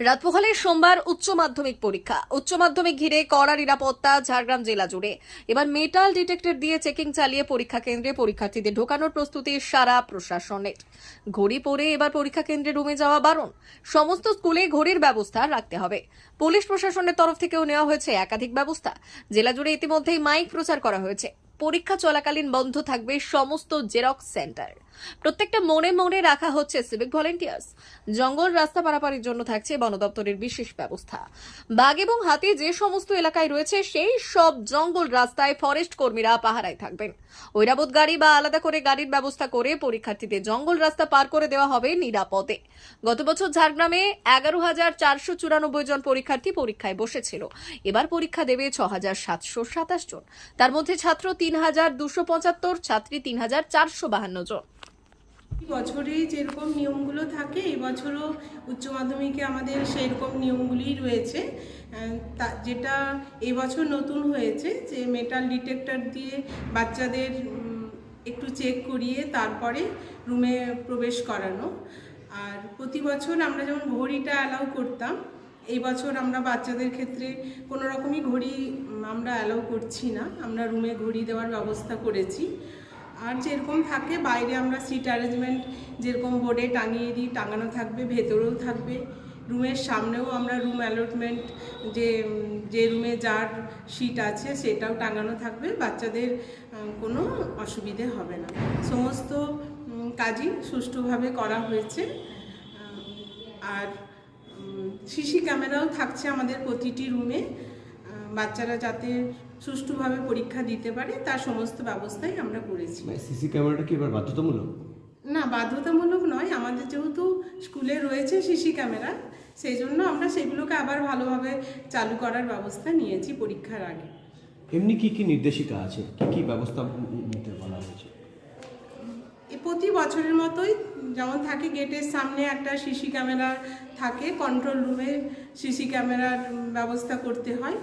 রাতপোহালে সোমবার উচ্চ মাধ্যমিক পরীক্ষা। উচ্চ মাধ্যমিক ঘিরে কড়া নিরাপত্তা, ঝাড়গ্রাম জেলা জুড়ে। এবার মেটাল ডিটেক্টর দিয়ে চেকিং চালিয়ে পরীক্ষা কেন্দ্রে পরীক্ষার্থীদের ঢোকানোর প্রস্তুতি সারা প্রশাসনের। ঘড়ি পরে এবার পরীক্ষা কেন্দ্রে রুমে যাওয়া বারণ। সমস্ত স্কুলে ঘড়ির ব্যবস্থা রাখতে হবে। পুলিশ প্রশাসনের তরফ থেকেও নেওয়া হয়েছে একাধিক ব্যবস্থা। জেলা জুড়ে ইতিমধ্যেই মাইক প্রচার করা হয়েছে। পরীক্ষা চলাকালীন বন্ধ থাকবে সমস্ত জেরক্স সেন্টার। প্রত্যেকটা মনে মনে রাখা হচ্ছে সিভিক ভলেন্টিয়ার্স জঙ্গল রাস্তা পারাপারের জন্য থাকছে বন দপ্তরের বিশেষ ব্যবস্থা। বাঘ এবং হাতি যে সমস্ত এলাকায় রয়েছে, সেই সব জঙ্গল রাস্তায় ফরেস্ট কর্মীরা পাহারায় থাকবেন। ঐরাবত গাড়ি বা আলাদা করে গাড়ির ব্যবস্থা করে পরীক্ষার্থীদের জঙ্গল রাস্তা পার করে দেওয়া হবে নিরাপদে। গত বছর ঝাড়গ্রামে এগারো হাজার চারশো চুরানব্বই জন পরীক্ষার্থী পরীক্ষায় বসেছিল। এবার পরীক্ষা দেবে ছ হাজার সাতশো সাতাশ জন। তার মধ্যে ছাত্র তিন হাজার দুশো পঁচাত্তর, ছাত্রী তিন হাজার চারশো বাহান্ন জন। বছরে যেরকম নিয়মগুলো থাকে এবছরও বছরও উচ্চ মাধ্যমিকে আমাদের সেরকম নিয়মগুলিই রয়েছে। তা, যেটা এবছর নতুন হয়েছে যে মেটাল ডিটেক্টর দিয়ে বাচ্চাদের একটু চেক করিয়ে তারপরে রুমে প্রবেশ করানো। আর প্রতি বছর আমরা যেমন ঘড়িটা অ্যালাউ করতাম, এই বছর আমরা বাচ্চাদের ক্ষেত্রে কোনো রকমই ঘড়ি আমরা অ্যালাউ করছি না। আমরা রুমে ঘড়ি দেওয়ার ব্যবস্থা করেছি। আর যেরকম থাকে, বাইরে আমরা সিট অ্যারেঞ্জমেন্ট যেরকম বোর্ডে টাঙিয়ে দিই, টাঙানো থাকবে, ভেতরেও থাকবে। রুমের সামনেও আমরা রুম অ্যালটমেন্ট যে যে রুমে যার সিট আছে, সেটাও টাঙানো থাকবে। বাচ্চাদের কোনো অসুবিধে হবে না। সমস্ত কাজই সুষ্ঠুভাবে করা হয়েছে। আর সিসি ক্যামেরাও থাকছে আমাদের প্রতিটি রুমে। বাচ্চারা যাতে সুষ্ঠুভাবে পরীক্ষা দিতে পারে তার সমস্ত ব্যবস্থাই আমরা করেছি। সিসি ক্যামেরাটা কি এবার বাধ্যতামূলক? না বাধ্যতামূলক নয় আমাদের যেহেতু স্কুলে রয়েছে সিসি ক্যামেরা সেই জন্য আমরা সেগুলোকে আবার ভালোভাবে চালু করার ব্যবস্থা নিয়েছি পরীক্ষার আগে। এমনি কি কি নির্দেশিকা আছে? কি কি ব্যবস্থা নিতে বলা হয়েছে? এ প্রতি বছরের মতোই যেমন থাকে গেটের সামনে একটা সিসি ক্যামেরা থাকে কন্ট্রোল রুমে সিসি ক্যামেরার ব্যবস্থা করতে হয়।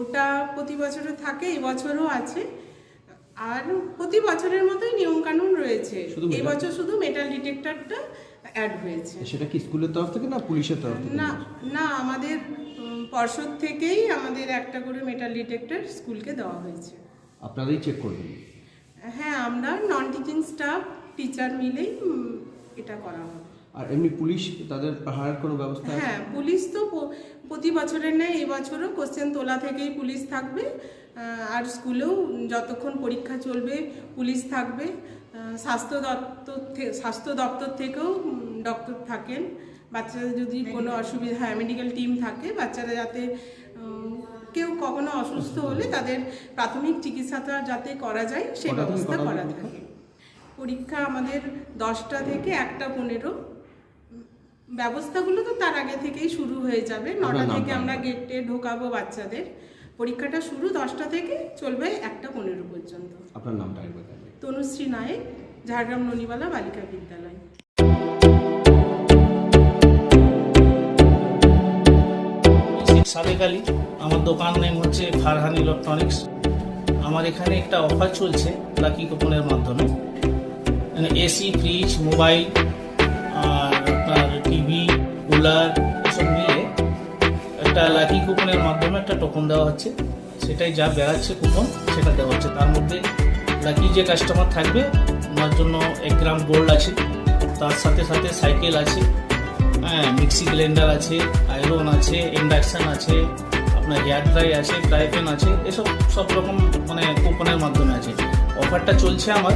ওটা প্রতি বছরও থাকে এবছরও আছে। আর প্রতি বছরের মতোই নিয়মকানুন রয়েছে। এবছর শুধু মেটাল ডিটেক্টরটা অ্যাড হয়েছে। সেটা কি স্কুলের তরফ থেকে না পুলিশের তরফ থেকে? না না আমাদের পর্ষদ থেকেই আমাদের একটা করে মেটাল ডিটেক্টর স্কুলকে দেওয়া হয়েছে। আপনারাই চেক করবেন? হ্যাঁ আমরা নন টিচিং স্টাফ টিচার মিলেই এটা করা হবে। আর এমনি পুলিশ তাদের পাহাড়ের কোনো ব্যবস্থা হ্যাঁ পুলিশ তো প্রতি বছরের নেয় এবছরও কোশ্চেন তোলা থেকেই পুলিশ থাকবে। আর স্কুলেও যতক্ষণ পরীক্ষা চলবে পুলিশ থাকবে। স্বাস্থ্য দপ্তর স্বাস্থ্য দপ্তর থেকেও ডক্টর থাকেন। বাচ্চাদের যদি কোনো অসুবিধা হ্যাঁ মেডিকেল টিম থাকে বাচ্চারা যাতে কেউ কখনো অসুস্থ হলে তাদের প্রাথমিক চিকিৎসাটা যাতে করা যায় সেই ব্যবস্থা করা থাকে। পরীক্ষা আমাদের দশটা থেকে একটা পনেরো। ব্যবস্থাগুলো তো তার আগে থেকেই শুরু হয়ে যাবে। নটা থেকে আমরা। গেটে ঢোকাবো বাচ্চাদের। পরীক্ষাটা শুরু দশটা থেকে চলবে একটা পনেরো পর্যন্ত। আপনার নামটা একবার তনুশ্রী নায়েক ঝাড়গ্রাম ননিবালা বালিকা বিদ্যালয়। সাদেক আলী আমার দোকান নেম হচ্ছে ফারহান ইলেকট্রনিক্স। আমার এখানে একটা অফার চলছে লাকি কুপনের মাধ্যমে। মানে এসি ফ্রিজ মোবাইল আর এসব মিলে একটা লাকি কুপনের মাধ্যমে একটা টোকন দেওয়া হচ্ছে। সেটাই যা বেড়াচ্ছে কুপন সেটা দেওয়া হচ্ছে। তার মধ্যে লাকি যে কাস্টমার থাকবে, ওনার জন্য এক গ্রাম গোল্ড আছে। তার সাথে সাথে সাইকেল আছে। হ্যাঁ মিক্সি ব্লেন্ডার আছে আয়রন আছে ইন্ডাকশন আছে, আপনার হেয়ার ড্রাই আছে ফ্রাই প্যান আছে, এসব সব রকম মানে কুপনের মাধ্যমে আছে। অফারটা চলছে আমার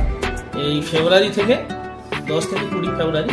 এই ফেব্রুয়ারি থেকে, দশ থেকে কুড়ি ফেব্রুয়ারি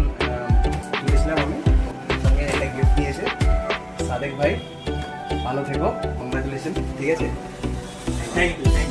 ভালো থেকো কংগ্রাচুলেশন ঠিক আছে? Thank you thank you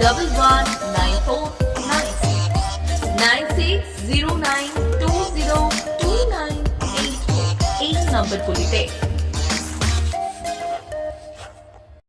three four double one nine four nine six nine six zero nine two zero two nine eight four এই নম্বরগুলিতে